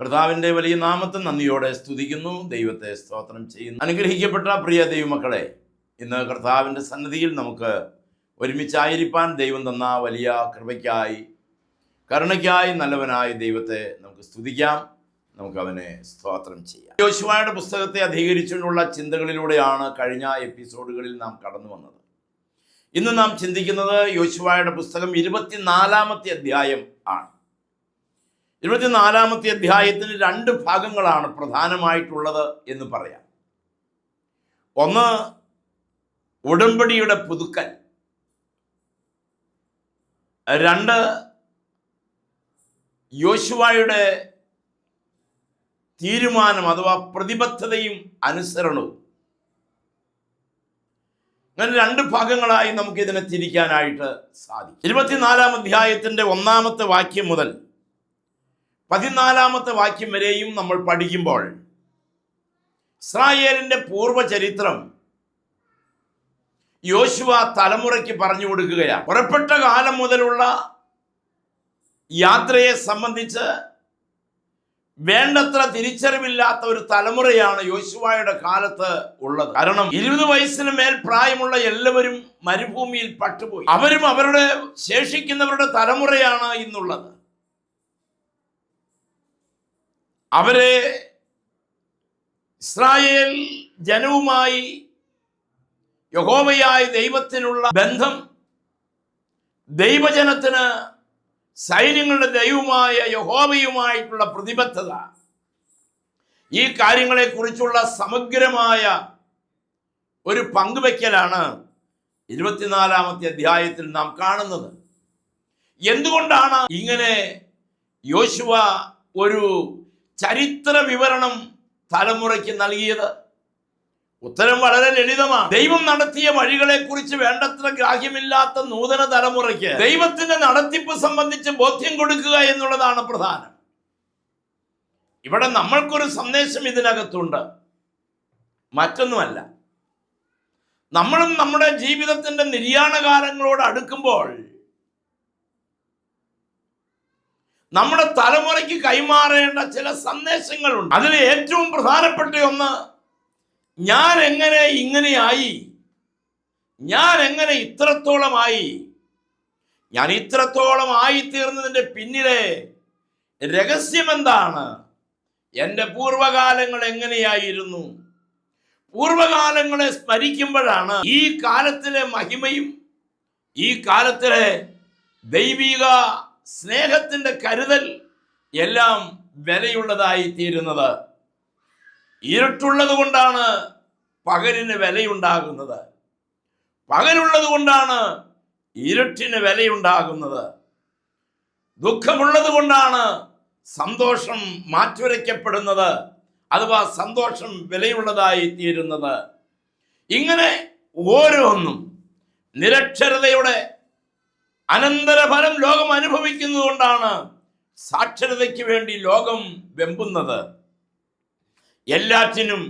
കർത്താവിന്റെ വലിയ നാമത്തെ നന്ദിയോടെ സ്തുതിക്കുന്നു. ദൈവത്തെ സ്തോത്രം ചെയ്യുന്നു. അനുഗ്രഹിക്കപ്പെട്ട പ്രിയ ദൈവമക്കളെ ഇന്ന് കർത്താവിന്റെ സന്നിധിയിൽ നമുക്ക് ഒരുമിച്ചായിരിക്കാൻ ദൈവം തന്ന വലിയ കൃപയ്ക്കായി കരുണയ്ക്കായി നല്ലവനായ ദൈവത്തെ നമുക്ക് സ്തുതിക്കാം. നമുക്ക് അവനെ സ്തോത്രം ചെയ്യാം. യോശുവായുടെ പുസ്തകത്തെ അധികരിച്ചുകൊണ്ടുള്ള ചിന്തകളിലൂടെയാണ് കഴിഞ്ഞ എപ്പിസോഡുകളിൽ നാം കടന്നു വന്നത്. ഇന്ന് നാം ചിന്തിക്കുന്നത് യോശുവായുടെ പുസ്തകം ഇരുപത്തിനാലാമത്തെ അധ്യായം ഇരുപത്തിനാലാമത്തെ അധ്യായത്തിന് രണ്ട് ഭാഗങ്ങളാണ് പ്രധാനമായിട്ടുള്ളത് എന്ന് പറയാം. ഒന്ന് ഉടമ്പടിയുടെ പുതുക്കൽ. രണ്ട് യോശുവായുടെ തീരുമാനം അഥവാ പ്രതിബദ്ധതയും അനുസരണവും. അങ്ങനെ രണ്ട് ഭാഗങ്ങളായി നമുക്കിതിനെ തിരിക്കാനായിട്ട് സാധിക്കും. ഇരുപത്തിനാലാം അധ്യായത്തിന്റെ ഒന്നാമത്തെ വാക്യം മുതൽ പതിനാലാമത്തെ വാക്യം വരെയും നമ്മൾ പഠിക്കുമ്പോൾ ഇസ്രായേലിന്റെ പൂർവചരിത്രം യോശുവ തലമുറയ്ക്ക് പറഞ്ഞു കൊടുക്കുകയാണ്. പുറപ്പെട്ട കാലം മുതലുള്ള യാത്രയെ സംബന്ധിച്ച് വേണ്ടത്ര തിരിച്ചറിവില്ലാത്ത ഒരു തലമുറയാണ് യോശുവായുടെ കാലത്ത് ഉള്ളത്. കാരണം ഇരുപത് വയസ്സിന് മേൽ പ്രായമുള്ള എല്ലാവരും മരുഭൂമിയിൽ പട്ടുപോയി. അവരും അവരുടെ ശേഷിക്കുന്നവരുടെ തലമുറയാണ് ഇന്നുള്ളത്. അവരെ ഇസ്രായേൽ ജനവുമായി യഹോവയായ ദൈവത്തിനുള്ള ബന്ധം ദൈവജനത്തിന് സൈന്യങ്ങളുടെ ദൈവമായ യഹോവയുമായിട്ടുള്ള പ്രതിബദ്ധത ഈ കാര്യങ്ങളെക്കുറിച്ചുള്ള സമഗ്രമായ ഒരു പങ്കുവയ്ക്കലാണ് ഇരുപത്തിനാലാമത്തെ അധ്യായത്തിൽ നാം കാണുന്നത്. എന്തുകൊണ്ടാണ് ഇങ്ങനെ യോശുവ ഒരു ചരിത്ര വിവരണം തലമുറയ്ക്ക് നൽകിയത്. ഉത്തരം വളരെ ലളിതമാണ് ദൈവം നടത്തിയ വഴികളെ കുറിച്ച് വേണ്ടത്ര ഗ്രാഹ്യമില്ലാത്ത നൂതന തലമുറയ്ക്ക് ദൈവത്തിന്റെ നടത്തിപ്പ് സംബന്ധിച്ച് ബോധ്യം കൊടുക്കുക എന്നുള്ളതാണ് പ്രധാനം. ഇവിടെ നമ്മൾക്കൊരു സന്ദേശം ഇതിനകത്തുണ്ട്. മറ്റൊന്നുമല്ല. നമ്മളും നമ്മുടെ ജീവിതത്തിന്റെ നിര്യാണകാലങ്ങളോട് അടുക്കുമ്പോൾ നമ്മുടെ തലമുറയ്ക്ക് കൈമാറേണ്ട ചില സന്ദേശങ്ങളുണ്ട്. അതിൽ ഏറ്റവും പ്രധാനപ്പെട്ട ഒന്ന് ഞാൻ എങ്ങനെ ഇങ്ങനെയായി? ഞാൻ എങ്ങനെ ഇത്രത്തോളമായി? ഞാൻ ഇത്രത്തോളം ആയിത്തീർന്നതിന്റെ പിന്നിലെ രഹസ്യം എന്താണ്? എന്റെ പൂർവകാലങ്ങൾ എങ്ങനെയായിരുന്നു? പൂർവകാലങ്ങളെ സ്മരിക്കുമ്പോഴാണ് ഈ കാലത്തിലെ മഹിമയും ഈ കാലത്തിലെ ദൈവിക സ്നേഹത്തിന്റെ കരുതൽ എല്ലാം വിലയുള്ളതായി തീരുന്നത്. ഇരുട്ടുള്ളത് കൊണ്ടാണ് പകലിന് വിലയുണ്ടാകുന്നത്. പകലുള്ളത് കൊണ്ടാണ് ഇരുട്ടിന് വിലയുണ്ടാകുന്നത്. ദുഃഖമുള്ളത് കൊണ്ടാണ് സന്തോഷം മാറ്റുരയ്ക്കപ്പെടുന്നത്. അഥവാ സന്തോഷം വിലയുള്ളതായി തീരുന്നത്. ഇങ്ങനെ ഓരോന്നും നിരക്ഷരതയുടെ അനന്തരഫലം ലോകം അനുഭവിക്കുന്നതുകൊണ്ടാണ് സാക്ഷരതയ്ക്ക് വേണ്ടി ലോകം വെമ്പുന്നത്. എല്ലാറ്റിനും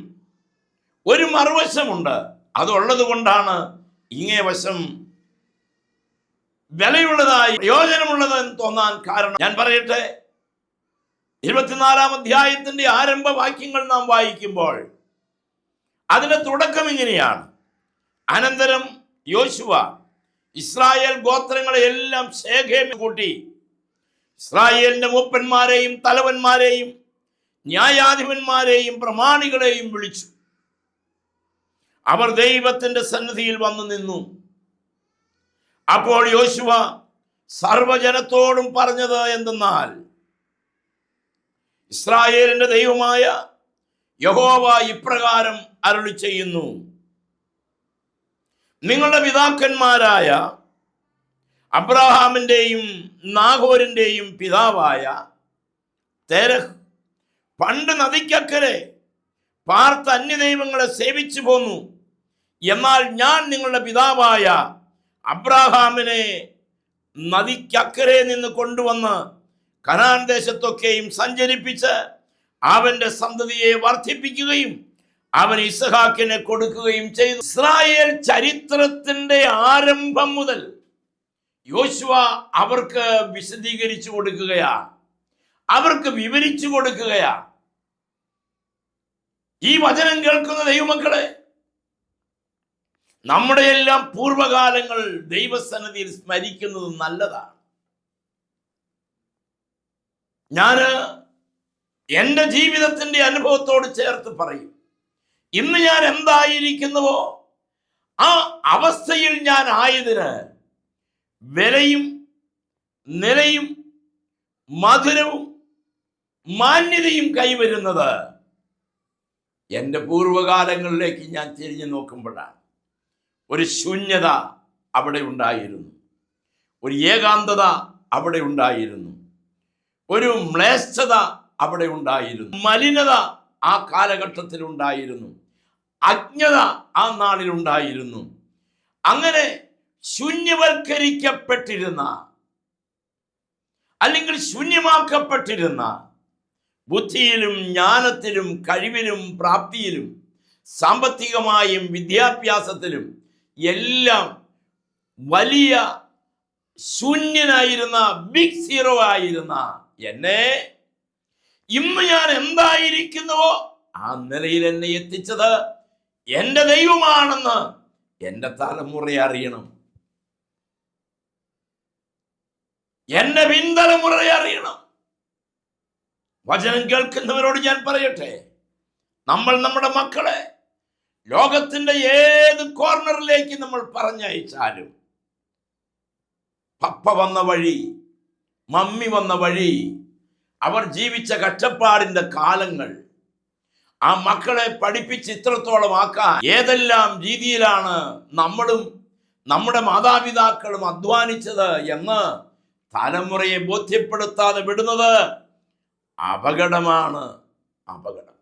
ഒരു മറുവശമുണ്ട്. അതുള്ളത് കൊണ്ടാണ് ഇങ്ങേ വശം വിലയുള്ളതായി പ്രയോജനമുള്ളതെന്ന് തോന്നാൻ കാരണം. ഞാൻ പറയട്ടെ ഇരുപത്തിനാലാം അധ്യായത്തിന്റെ ആരംഭ വാക്യങ്ങൾ നാം വായിക്കുമ്പോൾ അതിന്റെ തുടക്കം ഇങ്ങനെയാണ്. അനന്തരം യോശുവ ഇസ്രായേൽ ഗോത്രങ്ങളെ എല്ലാം ശേഖരം കൂട്ടി. ഇസ്രായേലിന്റെ മൂപ്പന്മാരെയും തലവന്മാരെയും ന്യായാധിപന്മാരെയും പ്രമാണികളെയും വിളിച്ചു. അവർ ദൈവത്തിന്റെ സന്നിധിയിൽ വന്നു നിന്നു. അപ്പോൾ യോശുവ സർവജനത്തോടും പറഞ്ഞത് എന്തെന്നാൽ ഇസ്രായേലിന്റെ ദൈവമായ യഹോവ ഇപ്രകാരം അരുളി ചെയ്യുന്നു നിങ്ങളുടെ പിതാക്കന്മാരായ അബ്രഹാമിന്റെയും നാഗോരിന്റെയും പിതാവായ തേരഹ് പണ്ട് നദിക്കക്കരെ പാർത്ത അന്യദൈവങ്ങളെ സേവിച്ചു പോന്നു. എന്നാൽ ഞാൻ നിങ്ങളുടെ പിതാവായ അബ്രാഹാമിനെ നദിക്കക്കരെ നിന്ന് കൊണ്ടുവന്ന് കനാൻ ദേശത്തൊക്കെയും സഞ്ചരിപ്പിച്ച് അവന്റെ സന്തതിയെ വർദ്ധിപ്പിക്കുകയും അവൻ ഇസഹാക്കിനെ കൊടുക്കുകയും ചെയ്തു. ഇസ്രായേൽ ചരിത്രത്തിന്റെ ആരംഭം മുതൽ യോശുവ അവർക്ക് വിശദീകരിച്ചു കൊടുക്കുകയാ അവർക്ക് വിവരിച്ചു കൊടുക്കുകയാ ഈ വചനം കേൾക്കുന്ന ദൈവമക്കളെ നമ്മുടെ എല്ലാം പൂർവകാലങ്ങൾ ദൈവസന്നിധിയിൽ സ്മരിക്കുന്നത് നല്ലതാണ്. ഞാൻ എന്റെ ജീവിതത്തിന്റെ അനുഭവത്തോട് ചേർത്ത് പറയും. ഇന്ന് ഞാൻ എന്തായിരിക്കുന്നുവോ? ആ അവസ്ഥയിൽ ഞാൻ ആയതിന് വിലയും നിലയും മധുരവും മാന്യതയും കൈവരുന്നത് എന്റെ പൂർവകാലങ്ങളിലേക്ക് ഞാൻ തിരിഞ്ഞു നോക്കുമ്പോഴാണ്. ഒരു ശൂന്യത അവിടെ ഉണ്ടായിരുന്നു. ഒരു ഏകാന്തത അവിടെ ഉണ്ടായിരുന്നു. ഒരു മ്ലേച്ഛത അവിടെ ഉണ്ടായിരുന്നു. മലിനത ആ കാലഘട്ടത്തിലുണ്ടായിരുന്നു. അജ്ഞത ആ നാളിൽ ഉണ്ടായിരുന്നു അങ്ങനെ ശൂന്യവൽക്കരിക്കപ്പെട്ടിരുന്ന അല്ലെങ്കിൽ ശൂന്യമാക്കപ്പെട്ടിരുന്ന ബുദ്ധിയിലും ജ്ഞാനത്തിലും കഴിവിലും പ്രാപ്തിയിലും സാമ്പത്തികമായും വിദ്യാഭ്യാസത്തിലും എല്ലാം വലിയ ശൂന്യനായിരുന്ന ബിഗ് സീറോ ആയിരുന്ന എന്നെ ഇന്ന് ഞാൻ എന്തായിരിക്കുന്നുവോ? ആ നിലയിൽ എന്നെ എത്തിച്ചത് എന്റെ ദൈവമാണെന്ന് എന്റെ തലമുറ അറിയണം. എന്റെ പിൻതലമുറ അറിയണം. വചനം കേൾക്കുന്നവരോട് ഞാൻ പറയട്ടെ. നമ്മൾ നമ്മുടെ മക്കളെ ലോകത്തിന്റെ ഏത് കോർണറിലേക്ക് നമ്മൾ പറഞ്ഞയച്ചാലും പപ്പ വന്ന വഴി മമ്മി വന്ന വഴി അവർ ജീവിച്ച കഷ്ടപ്പാടിന്റെ കാലങ്ങൾ ആ മക്കളെ പഠിപ്പിച്ച് ഇത്രത്തോളം ആക്കാൻ ഏതെല്ലാം രീതിയിലാണ് നമ്മളും നമ്മുടെ മാതാപിതാക്കളും അധ്വാനിച്ചത് എന്ന് തലമുറയെ ബോധ്യപ്പെടുത്താതെ വിടുന്നത് അപകടമാണ് അപകടം.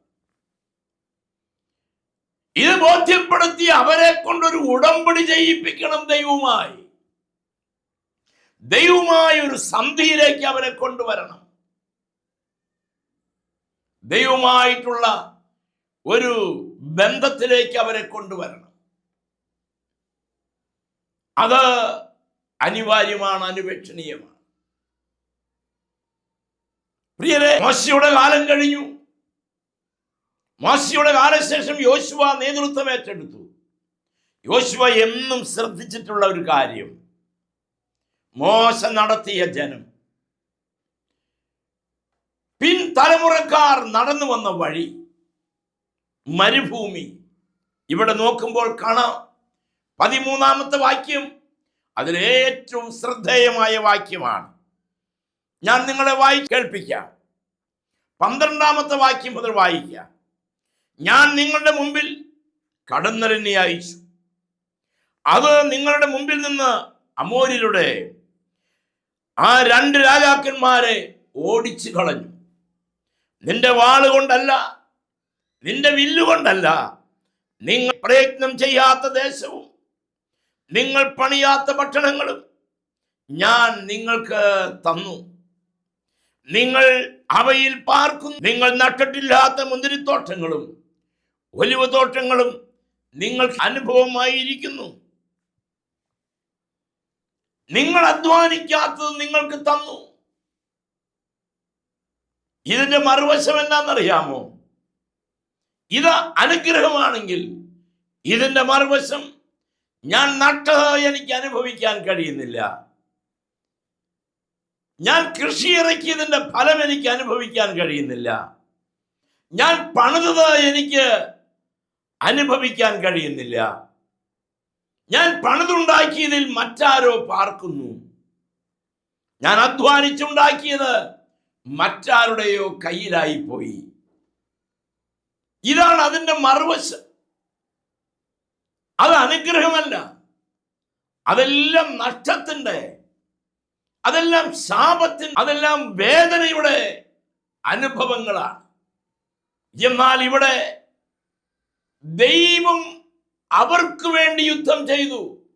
ഇത് ബോധ്യപ്പെടുത്തി അവരെ കൊണ്ടൊരു ഉടമ്പടി ചെയ്യിപ്പിക്കണം ദൈവവുമായി. ദൈവമായ ഒരു സന്ധിയിലേക്ക് അവരെ കൊണ്ടുവരണം. ദൈവമായിട്ടുള്ള ഒരു ബന്ധത്തിലേക്ക് അവരെ കൊണ്ടുവരണം. അത് അനിവാര്യമാണ് അനുപേക്ഷണീയമാണ്. പ്രിയരെ മോശിയുടെ കാലം കഴിഞ്ഞു. മോശിയുടെ കാലശേഷം യോശുവ നേതൃത്വം ഏറ്റെടുത്തു. യോശുവ എന്നും ശ്രദ്ധിച്ചിട്ടുള്ള ഒരു കാര്യം. മോശ നടത്തിയ ജനം തലമുറക്കാർ നടന്നു വന്ന വഴി മരുഭൂമി. ഇവിടെ നോക്കുമ്പോൾ കാണാം. പതിമൂന്നാമത്തെ വാക്യം അതിലേറ്റവും ശ്രദ്ധേയമായ വാക്യമാണ്. ഞാൻ നിങ്ങളെ വായി കേൾപ്പിക്കാം. പന്ത്രണ്ടാമത്തെ വാക്യം മുതൽ വായിക്കാം ഞാൻ നിങ്ങളുടെ മുമ്പിൽ കടന്നലിനെ അയച്ചു. അത് നിങ്ങളുടെ മുമ്പിൽ നിന്ന് അമോരിലൂടെ ആ രണ്ട് രാജാക്കന്മാരെ ഓടിച്ചു കളഞ്ഞു. നിന്റെ വാൾ കൊണ്ടല്ല നിന്റെ വില്ലുകൊണ്ടല്ല നിങ്ങൾ പ്രയത്നം ചെയ്യാത്ത ദേശവും നിങ്ങൾ പണിയാത്ത പട്ടണങ്ങളും ഞാൻ നിങ്ങൾക്ക് തന്നു. നിങ്ങൾ അവയിൽ പാർക്കും നിങ്ങൾ നട്ടിട്ടില്ലാത്ത മുന്തിരിത്തോട്ടങ്ങളും ഒലിവ് തോട്ടങ്ങളും നിങ്ങൾക്ക് അനുഭവമായിരിക്കുന്നു. നിങ്ങൾ അധ്വാനിക്കാത്തത് നിങ്ങൾക്ക് തന്നു. ഇതിന്റെ മറുവശം എന്താണെന്നറിയാമോ? ഇത് അനുഗ്രഹമാണെങ്കിൽ ഇതിന്റെ മറുവശം ഞാൻ നട്ടത് എനിക്ക് അനുഭവിക്കാൻ കഴിയുന്നില്ല. ഞാൻ കൃഷി ഇറക്കിയതിന്റെ ഫലം എനിക്ക് അനുഭവിക്കാൻ കഴിയുന്നില്ല. ഞാൻ പണിതത് എനിക്ക് അനുഭവിക്കാൻ കഴിയുന്നില്ല. ഞാൻ പണിതുണ്ടാക്കിയതിൽ മറ്റാരോ പാർക്കുന്നു. ഞാൻ അധ്വാനിച്ചുണ്ടാക്കിയത് മറ്റാരുടെയോ കയ്യിലായി പോയി. ഇതാണ് അതിന്റെ മറുവശം. അത് അനുഗ്രഹമല്ല. അതെല്ലാം നഷ്ടത്തിന്റെ അതെല്ലാം ശാപത്തിന് അതെല്ലാം വേദനയുടെ അനുഭവങ്ങളാണ്. എന്നാൽ ഇവിടെ ദൈവം അവർക്ക് വേണ്ടി യുദ്ധം ചെയ്തു.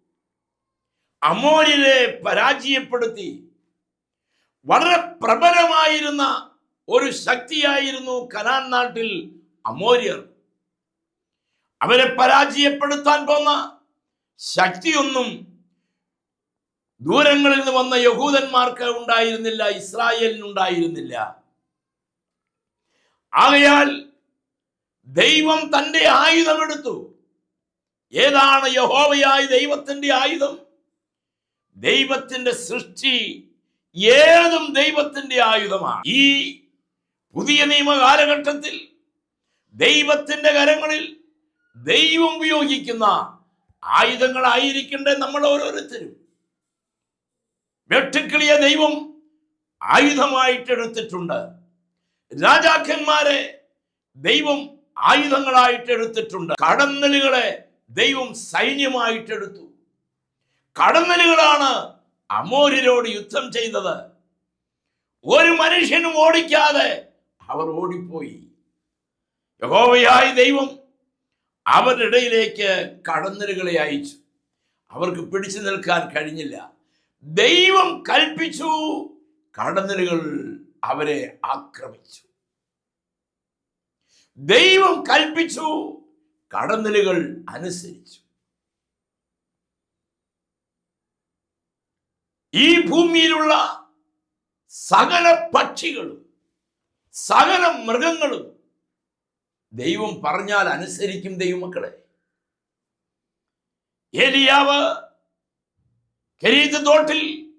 അമോര്യരെ പരാജയപ്പെടുത്തി. വളരെ പ്രബലമായിരുന്ന ഒരു ശക്തിയായിരുന്നു കനാൻ നാട്ടിൽ അമോര്യർ. അവരെ പരാജയപ്പെടുത്താൻ പോന്ന ശക്തിയൊന്നും ദൂരങ്ങളിൽ നിന്ന് വന്ന യഹൂദന്മാർക്ക് ഉണ്ടായിരുന്നില്ല ഇസ്രായേലിനുണ്ടായിരുന്നില്ല ആകയാൽ ദൈവം തന്റെ ആയുധമെടുത്തു ഏതാണ് യഹോവയായ ദൈവത്തിന്റെ ആയുധം? ദൈവത്തിന്റെ സൃഷ്ടി ഏതും ദൈവത്തിന്റെ ആയുധമാണ്. ഈ പുതിയ നിയമ കാലഘട്ടത്തിൽ ദൈവത്തിന്റെ കരങ്ങളിൽ ദൈവം ഉപയോഗിക്കുന്ന ആയുധങ്ങളായിരിക്കണ്ടേ നമ്മൾ ഓരോരുത്തരും. വെട്ടുക്കിളിയ ദൈവം ആയുധമായിട്ടെടുത്തിട്ടുണ്ട് രാജാക്കന്മാരെ ദൈവം ആയുധങ്ങളായിട്ട് എടുത്തിട്ടുണ്ട്. കടന്നലുകളെ ദൈവം സൈന്യമായിട്ടെടുത്തു കടന്നലുകളാണ് അമോര്യരോട് യുദ്ധം ചെയ്തത്. ഒരു മനുഷ്യനും ഓടിക്കാതെ അവർ ഓടിപ്പോയി. യഹോവയായ ദൈവം അവരുടെ ഇടയിലേക്ക് കടന്നലുകളെ അയച്ചു. അവർക്ക് പിടിച്ചു നിൽക്കാൻ കഴിഞ്ഞില്ല. ദൈവം കൽപ്പിച്ചു. കടന്നലുകൾ അവരെ ആക്രമിച്ചു. ദൈവം കൽപ്പിച്ചു. കടന്നലുകൾ അനുസരിച്ചു. ഈ ഭൂമിയിലുള്ള സകല പക്ഷികളും സകല മൃഗങ്ങളും ദൈവം പറഞ്ഞാൽ അനുസരിക്കും ദൈവമക്കളെ. ഏലിയാവ് കരീത്ത് തോട്ടിൽ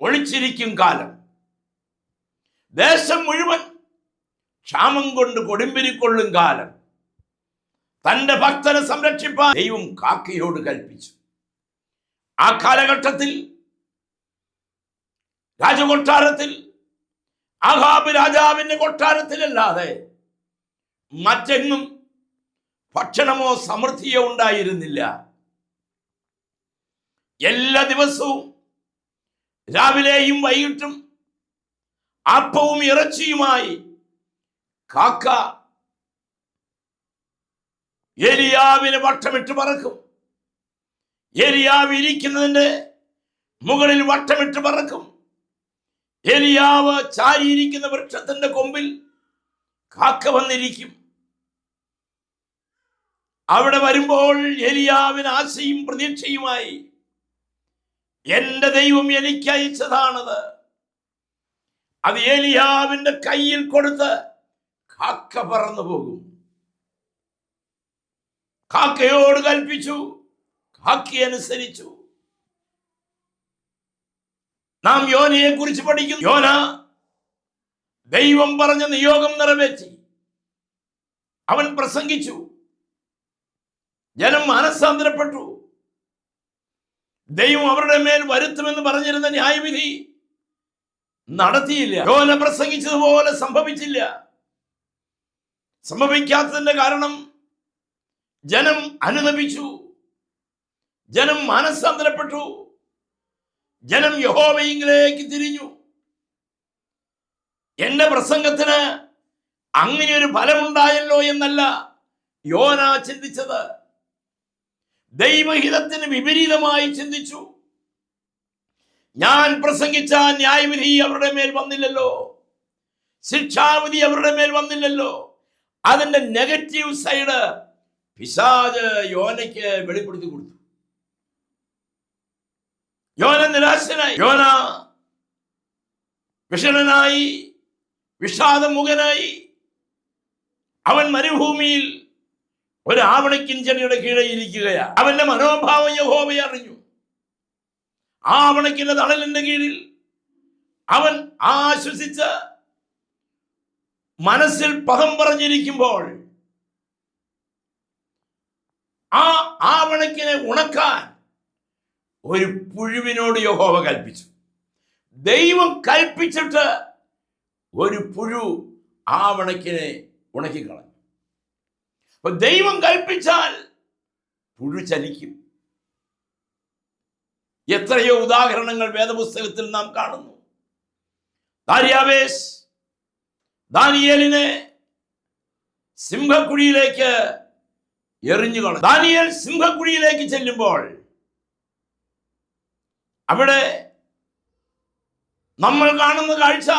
ഒളിച്ചിരിക്കും കാലം. ദേശം മുഴുവൻ ക്ഷാമം കൊണ്ട് കൊടുമ്പിരിക്കൊള്ളും കാലം. തന്റെ ഭക്തനെ സംരക്ഷിപ്പാൻ ദൈവം കാക്കയോട് കൽപ്പിച്ചു. ആ കാലഘട്ടത്തിൽ രാജകൊട്ടാരത്തിൽ ആഹാബ് രാജാവിന്റെ കൊട്ടാരത്തിലല്ലാതെ മറ്റെങ്ങും ഭക്ഷണമോ സമൃദ്ധിയോ ഉണ്ടായിരുന്നില്ല. എല്ലാ ദിവസവും രാവിലെയും വൈകിട്ടും അപ്പവും ഇറച്ചിയുമായി കാക്ക എലിയാവിന് വട്ടമിട്ട് പറക്കും. എലിയാവ് ഇരിക്കുന്നതിന്റെ മുകളിൽ വട്ടമിട്ട് പറക്കും. എലിയാവ് ചാരിയിരിക്കുന്ന വൃക്ഷത്തിന്റെ കൊമ്പിൽ കാക്ക വന്നിരിക്കും. അവിടെ വരുമ്പോൾ എലിയാവിന് ആശയും പ്രതീക്ഷയുമായി എന്റെ ദൈവം എനിക്ക് അയച്ചതാണത്. അത് ഏലിയാവിന്റെ കയ്യിൽ കൊടുത്ത് കാക്ക പറന്നു പോകും. കാക്കയോട് കൽപ്പിച്ചു കാക്കി അനുസരിച്ചു നാം യോനയെ കുറിച്ച് പഠിക്കുന്നു. യോന ദൈവം പറഞ്ഞ നിയോഗം നിറവേറ്റി. അവൻ പ്രസംഗിച്ചു. ജനം മാനസാന്തരപ്പെട്ടു ദൈവം അവരുടെ മേൽ വരുത്തുമെന്ന് പറഞ്ഞിരുന്ന ന്യായവിധി നടത്തിയില്ല. യോന പ്രസംഗിച്ചതുപോലെ സംഭവിച്ചില്ല. സംഭവിക്കാത്തതിന്റെ കാരണം ജനം അനുദപിച്ചു ജനം മനസ്സാന്തരപ്പെട്ടു. ജനം യഹോവയിലേക്ക് തിരിഞ്ഞു. എന്റെ പ്രസംഗത്തിന് അങ്ങനെ ഒരു ഫലമുണ്ടായല്ലോ എന്നല്ല യോന ചിന്തിച്ചത്. ദൈവഹിതത്തിന് വിപരീതമായി ചിന്തിച്ചു. ഞാൻ പ്രസംഗിച്ച ന്യായവിധി അവരുടെ മേൽ വന്നില്ലല്ലോ. ശിക്ഷാവിധി അവരുടെ മേൽ വന്നില്ലല്ലോ. അതിന്റെ നെഗറ്റീവ് സൈഡ് പിശാജ് യോനയ്ക്ക് വെളിപ്പെടുത്തി കൊടുത്തു. യോന നിരാശനായി യോന വിഷണനായി വിഷാദമുഖനായി. അവൻ മരുഭൂമിയിൽ ഒരു ആവണക്കിൻ ചെടിയുടെ കീഴെ ഇരിക്കുകയാണ് അവന്റെ മനോഭാവം യഹോബയെ അറിഞ്ഞു. ആ ആവണക്കിന്റെ തണലിന്റെ കീഴിൽ അവൻ ആശ്വസിച്ച് മനസ്സിൽ പദം പറഞ്ഞിരിക്കുമ്പോൾ ആ ആവണക്കിനെ ഉണക്കാൻ ഒരു പുഴുവിനോട് യഹോവ കൽപ്പിച്ചു. ദൈവം കൽപ്പിച്ചിട്ട് ഒരു പുഴു ആ ഉണക്കിനെ ഉണക്കിക്കളഞ്ഞു. അപ്പൊ ദൈവം കൽപ്പിച്ചാൽ പുഴു ചലിക്കും. എത്രയോ ഉദാഹരണങ്ങൾ വേദപുസ്തകത്തിൽ നാം കാണുന്നു. ദാരിയാവേശ് ദാനിയേലിനെ സിംഹക്കുഴിയിലേക്ക് എറിഞ്ഞു കളഞ്ഞു. ദാനിയേൽ സിംഹക്കുഴിയിലേക്ക് ചെല്ലുമ്പോൾ അവിടെ നമ്മൾ കാണുന്ന കാഴ്ച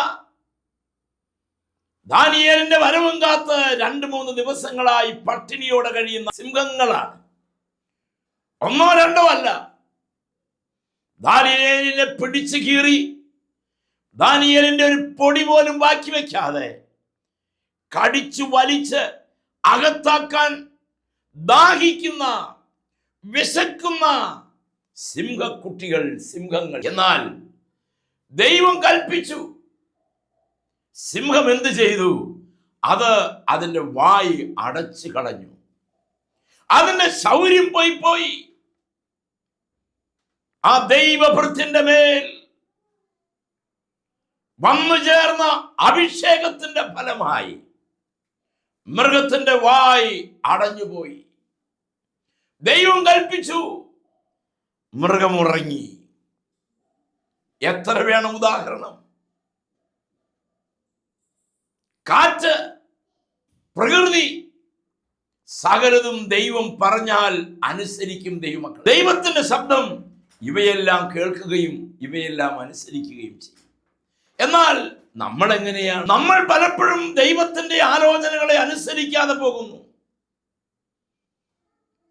ദാനിയേലിന്റെ വരവും കാത്ത് രണ്ട് മൂന്ന് ദിവസങ്ങളായി പട്ടിണിയോടെ കഴിയുന്ന സിംഹങ്ങളാണ്. ഒന്നോ രണ്ടോ അല്ല. ദാനിയേലിനെ പിടിച്ചു കീറി ദാനിയേലിന്റെ ഒരു പൊടി പോലും ബാക്കി വെക്കാതെ കടിച്ചു വലിച്ച് അകത്താക്കാൻ ദാഹിക്കുന്ന വിശക്കുന്ന സിംഹക്കുട്ടികൾ സിംഹങ്ങൾ. എന്നാൽ ദൈവം കൽപ്പിച്ചു. സിംഹം എന്ത് ചെയ്തു? അത് അതിന്റെ വായി അടച്ചു കളഞ്ഞു. അതിന്റെ ശൗര്യം പോയി പോയി. ആ ദൈവഭൃത്തിന്റെ മേൽ വന്നു ചേർന്ന അഭിഷേകത്തിന്റെ ഫലമായി മൃഗത്തിന്റെ വായി അടഞ്ഞുപോയി. ദൈവം കൽപ്പിച്ചു. മൃഗം ഉറങ്ങി എത്ര വേണം ഉദാഹരണം? കാറ്റ് പ്രകൃതി സകലതും ദൈവം പറഞ്ഞാൽ അനുസരിക്കും ദൈവമക്കൾ ദൈവത്തിന്റെ ശബ്ദം ഇവയെല്ലാം കേൾക്കുകയും ഇവയെല്ലാം അനുസരിക്കുകയും ചെയ്യും. എന്നാൽ നമ്മൾ എങ്ങനെയാണ് നമ്മൾ പലപ്പോഴും ദൈവത്തിന്റെ ആലോചനകളെ അനുസരിക്കാതെ പോകുന്നു.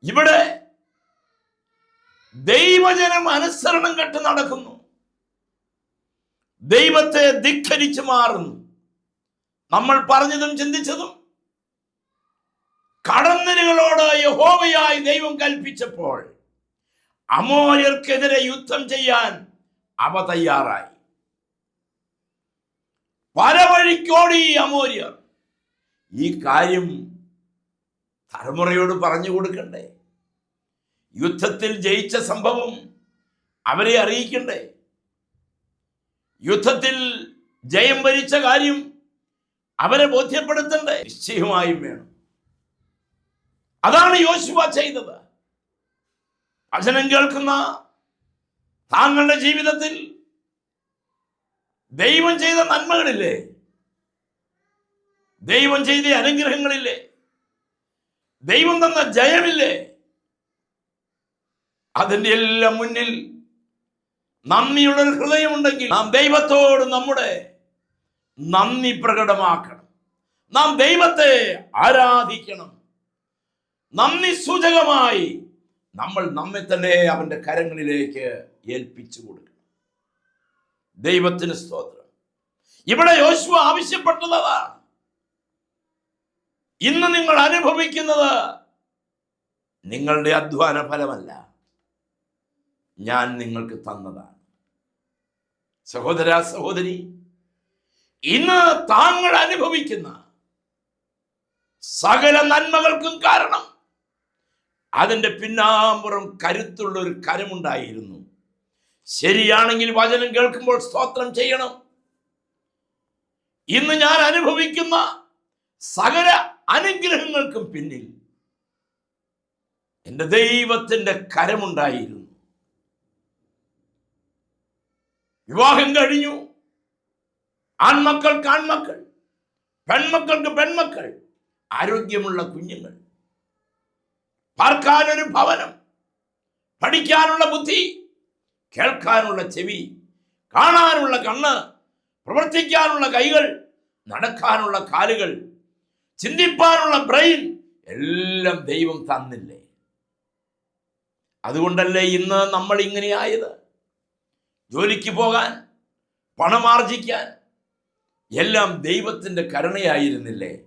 ഇവിടെ ദൈവജനം അനുസരണം കെട്ട് നടക്കുന്നു. ദൈവത്തെ ധിഖരിച്ചു മാറുന്നു. നമ്മൾ പറഞ്ഞതും ചിന്തിച്ചതും കടന്നലുകളോട് യഹോവയായി ദൈവം കൽപ്പിച്ചപ്പോൾ അമോര്യർക്കെതിരെ യുദ്ധം ചെയ്യാൻ അവ തയ്യാറായി. പല വഴിക്കോടി അമോര്യർ. ഈ കാര്യം തലമുറയോട് പറഞ്ഞു കൊടുക്കണ്ടേ? യുദ്ധത്തിൽ ജയിച്ച സംഭവം അവരെ അറിയിക്കണ്ടേ? യുദ്ധത്തിൽ ജയം വരിച്ച കാര്യം അവരെ ബോധ്യപ്പെടുത്തണ്ടേ? നിശ്ചയമായും വേണം. അതാണ് യോശുവ ചെയ്തത്. വചനം കേൾക്കുന്ന താങ്കളുടെ ജീവിതത്തിൽ ദൈവം ചെയ്ത നന്മകളില്ലേ? ദൈവം ചെയ്ത അനുഗ്രഹങ്ങളില്ലേ? ദൈവം തന്ന ജയമില്ലേ? അതിന്റെ എല്ലാം മുന്നിൽ നന്ദിയുള്ള ഒരു ഹൃദയമുണ്ടെങ്കിൽ നാം ദൈവത്തോട് നമ്മുടെ നന്ദി പ്രകടമാക്കണം. നാം ദൈവത്തെ ആരാധിക്കണം. നന്ദി സൂചകമായി നമ്മൾ നമ്മെ തന്നെ അവന്റെ കരങ്ങളിലേക്ക് ഏൽപ്പിച്ചു കൊടുക്കണം. ദൈവത്തിന് സ്തോത്രം. ഇവിടെ യോശുവ ആവശ്യപ്പെട്ടത് അതാണ് ഇന്ന് നിങ്ങൾ അനുഭവിക്കുന്നത് നിങ്ങളുടെ അധ്വാന ഫലമല്ല ഞാൻ നിങ്ങൾക്ക് തന്നതാണ്. സഹോദര സഹോദരി ഇന്ന് താങ്കൾ അനുഭവിക്കുന്ന സകല നന്മകൾക്കും കാരണം അതിന്റെ പിന്നാമ്പുറം കരുത്തുള്ള ഒരു കരമുണ്ടായിരുന്നു. ശരിയാണെങ്കിൽ വചനം കേൾക്കുമ്പോൾ സ്തോത്രം ചെയ്യണം. ഇന്ന് ഞാൻ അനുഭവിക്കുന്ന സകല അനുഗ്രഹങ്ങൾക്കും പിന്നിൽ എന്റെ ദൈവത്തിന്റെ കരമുണ്ടായിരുന്നു. വിവാഹം കഴിഞ്ഞു. ആൺമക്കൾക്ക് ആൺമക്കൾ പെൺമക്കൾക്ക് പെൺമക്കൾ ആരോഗ്യമുള്ള കുഞ്ഞുങ്ങൾ. പാർക്കാനൊരു ഭവനം പഠിക്കാനുള്ള ബുദ്ധി കേൾക്കാനുള്ള ചെവി കാണാനുള്ള കണ്ണ് പ്രവർത്തിക്കാനുള്ള കൈകൾ നടക്കാനുള്ള കാലുകൾ ചിന്തിപ്പാനുള്ള ബ്രെയിൻ എല്ലാം ദൈവം തന്നില്ലേ? അതുകൊണ്ടല്ലേ ഇന്ന് നമ്മൾ ഇങ്ങനെയായത്? ജോലിക്ക് പോകാൻ പണമാർജിക്കാൻ എല്ലാം ദൈവത്തിന്റെ കരുണയായിരുന്നില്ലേ?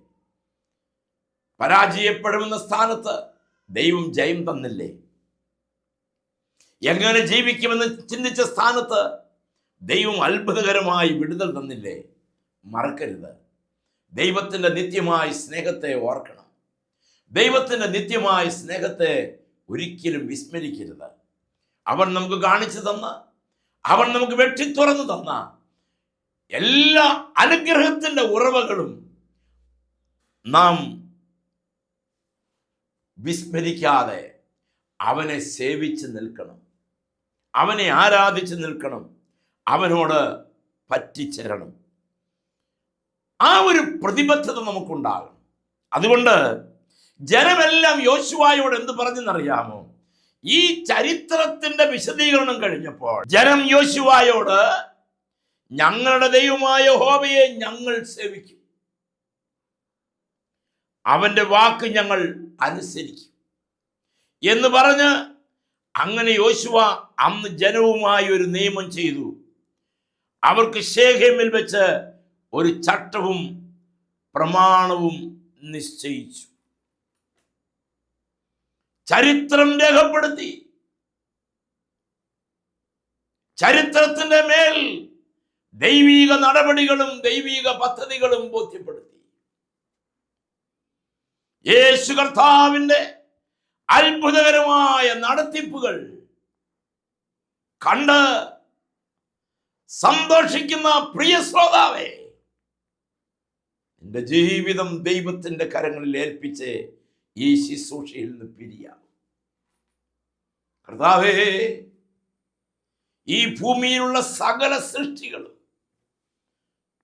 പരാജയപ്പെടുമെന്ന സ്ഥാനത്ത് ദൈവം ജയം തന്നില്ലേ? എങ്ങനെ ജീവിക്കുമെന്ന് ചിന്തിച്ച സ്ഥാനത്ത് ദൈവം അത്ഭുതകരമായി വിടുതൽ തന്നില്ലേ? മറക്കരുത്. ദൈവത്തിന്റെ നിത്യമായ സ്നേഹത്തെ ഓർക്കണം. ദൈവത്തിന്റെ നിത്യമായ സ്നേഹത്തെ ഒരിക്കലും വിസ്മരിക്കരുത്. അവൻ നമുക്ക് കാണിച്ചു തന്ന അവൻ നമുക്ക് വെട്ടിത്തുറന്നു തന്ന എല്ലാ അനുഗ്രഹത്തിന്റെ ഉറവകളും നാം വിസ്മരിക്കാതെ അവനെ സേവിച്ച് നിൽക്കണം. അവനെ ആരാധിച്ച് നിൽക്കണം. അവനോട് പറ്റിച്ചേരണം. ആ ഒരു പ്രതിബദ്ധത നമുക്കുണ്ടാകണം. അതുകൊണ്ട് ജനമെല്ലാം യോശുവായോട് എന്ത് പറഞ്ഞെന്നറിയാമോ? ഈ ചരിത്രത്തിന്റെ വിശദീകരണം കഴിഞ്ഞപ്പോൾ ജനം യോശുവായോട് ഞങ്ങളുടെ ദൈവമായ ഹോബയെ ഞങ്ങൾ സേവിക്കും. അവന്റെ വാക്ക് ഞങ്ങൾ അനുസരിക്കും. എന്ന് പറഞ്ഞ് അങ്ങനെ യോശുവ അന്ന് ജനവുമായി ഒരു നിയമം ചെയ്തു. അവർക്ക് ശേഖേമിൽ വെച്ച് ഒരു ചട്ടവും പ്രമാണവും നിശ്ചയിച്ചു. ചരിത്രം രേഖപ്പെടുത്തി. ചരിത്രത്തിന്റെ മേൽ ദൈവീക നടപടികളും ദൈവീക പദ്ധതികളും ബോധ്യപ്പെടുത്തി. യേശു കർത്താവിന്റെ അത്ഭുതകരമായ നടത്തിപ്പുകൾ കണ്ട് സന്തോഷിക്കുന്ന പ്രിയ ശ്രോതാവേ എന്റെ ജീവിതം ദൈവത്തിന്റെ കരങ്ങളിൽ ഏൽപ്പിച്ച് ഈ ശുശ്രൂഷയിൽ നിന്ന് കർത്താവേ ഈ ഭൂമിയിലുള്ള സകല സൃഷ്ടികളും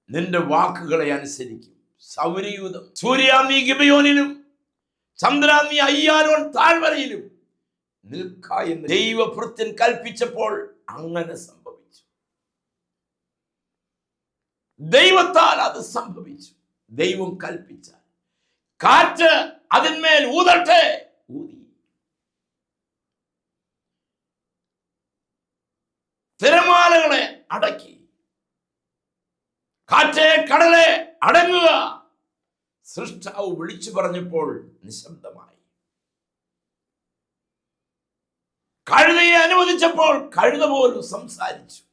നിന്റെ വാക്കുകളെ അനുസരിക്കും. സൗരയൂതം സൂര്യാമി ഗിബയോനിലും ചന്ദ്രാമി അയ്യാലോൺ താഴ്വരയിലും നിൽക്ക എന്ന് ദൈവഭൃത്യൻ കൽപ്പിച്ചപ്പോൾ അങ്ങനെ സംഭവിച്ചു. ദൈവത്താൽ അത് സംഭവിച്ചു. ദൈവം കൽപ്പിച്ചാൽ കാറ്റ് അതിന്മേൽ ഊതട്ടെ. ഊതി. തിരമാലകളെ അടക്കി. കാറ്റേ കടലെ അടങ്ങുക. സൃഷ്ടാവ് വിളിച്ചു പറഞ്ഞപ്പോൾ നിശബ്ദമായി. കഴുതയെ അനുവദിച്ചപ്പോൾ കഴുത പോലും സംസാരിച്ചു.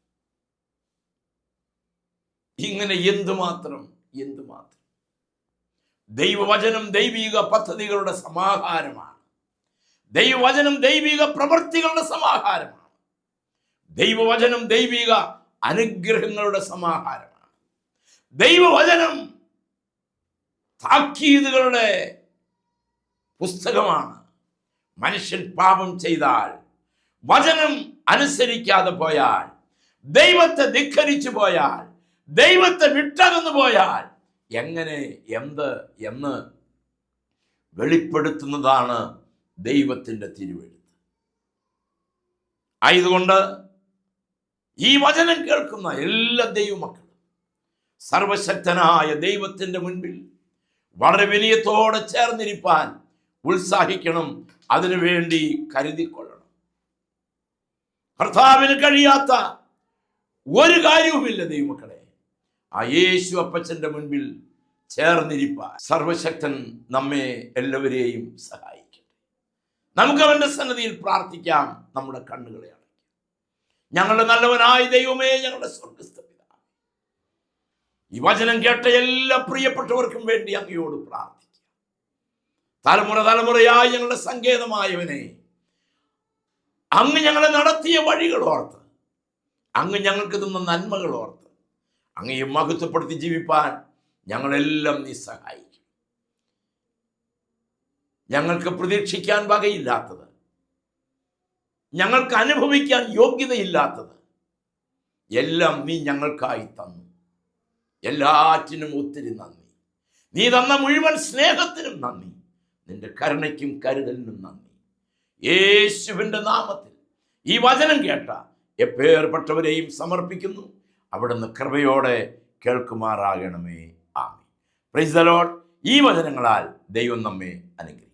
ഇങ്ങനെ എന്തുമാത്രം എന്തുമാത്രം? ദൈവവചനം ദൈവിക പദ്ധതികളുടെ സമാഹാരമാണ്. ദൈവവചനം ദൈവിക പ്രവൃത്തികളുടെ സമാഹാരമാണ്. ദൈവവചനം ദൈവിക അനുഗ്രഹങ്ങളുടെ സമാഹാരമാണ്. ദൈവവചനം താക്കീതുകളുടെ പുസ്തകമാണ്. മനുഷ്യൻ പാപം ചെയ്താൽ വചനം അനുസരിക്കാതെ പോയാൽ ദൈവത്തെ ധിക്കരിച്ചു പോയാൽ ദൈവത്തെ വിട്ടകന്നു പോയാൽ എങ്ങനെ എന്ത് എന്ന് വെളിപ്പെടുത്തുന്നതാണ് ദൈവത്തിന്റെ തിരുവെഴുത്ത്. ആയതുകൊണ്ട് ഈ വചനം കേൾക്കുന്ന എല്ലാ ദൈവമക്കളും സർവശക്തനായ ദൈവത്തിന്റെ മുൻപിൽ വളരെ വിനയത്തോടെ ചേർന്നിരിപ്പാൻ ഉത്സാഹിക്കണം അതിനുവേണ്ടി കരുതിക്കൊള്ളണം. കർത്താവിന് കഴിയാത്ത ഒരു കാര്യവുമില്ല ദൈവമക്കളെ. ആ യേശു അപ്പച്ചന്റെ മുൻപിൽ ചേർന്നിരിപ്പാൻ. സർവശക്തൻ നമ്മെ എല്ലാവരെയും സഹായിക്കട്ടെ. നമുക്ക് അവന്റെ സന്നദ്ധിയിൽ പ്രാർത്ഥിക്കാം. നമ്മുടെ കണ്ണുകളെ അടയ്ക്കാം. ഞങ്ങളുടെ നല്ലവനായ ദൈവമേ ഞങ്ങളുടെ സ്വർഗസ്ഥപിതാ ഈ വചനം കേട്ട എല്ലാ പ്രിയപ്പെട്ടവർക്കും വേണ്ടി അങ്ങയോട് പ്രാർത്ഥിക്കാം. തലമുറ തലമുറയായി ഞങ്ങളുടെ സങ്കേതമായവനെ അങ്ങ് ഞങ്ങളെ നടത്തിയ വഴികൾ ഓർത്ത് അങ്ങ് ഞങ്ങൾക്ക് തന്ന നന്മകൾ ഓർത്ത് അങ്ങയെ മഹത്വപ്പെടുത്തി ജീവിപ്പാൻ ഞങ്ങളെല്ലാം നീ സഹായിക്കും. ഞങ്ങൾക്ക് പ്രതീക്ഷിക്കാൻ വകയില്ലാത്തത് ഞങ്ങൾക്ക് അനുഭവിക്കാൻ യോഗ്യതയില്ലാത്തത് എല്ലാം നീ ഞങ്ങൾക്കായി തന്നു. എല്ലാറ്റിനും ഒത്തിരി നന്ദി. നീ തന്ന മുഴുവൻ സ്നേഹത്തിനും നന്ദി. നിന്റെ കരുണയ്ക്കും കരുതലിനും നന്ദി. യേശുവിന്റെ നാമത്തിൽ ഈ വചനം കേട്ട എപ്പേർപ്പെട്ടവരെയും സമർപ്പിക്കുന്നു. അവിടുന്ന് കൃപയോടെ കേൾക്കുമാറാകണമേ. ആമി പ്രൈസ് ദ ലോർഡ് ഈ വചനങ്ങളാൽ ദൈവം നമ്മെ അനുഗ്രഹിക്കും.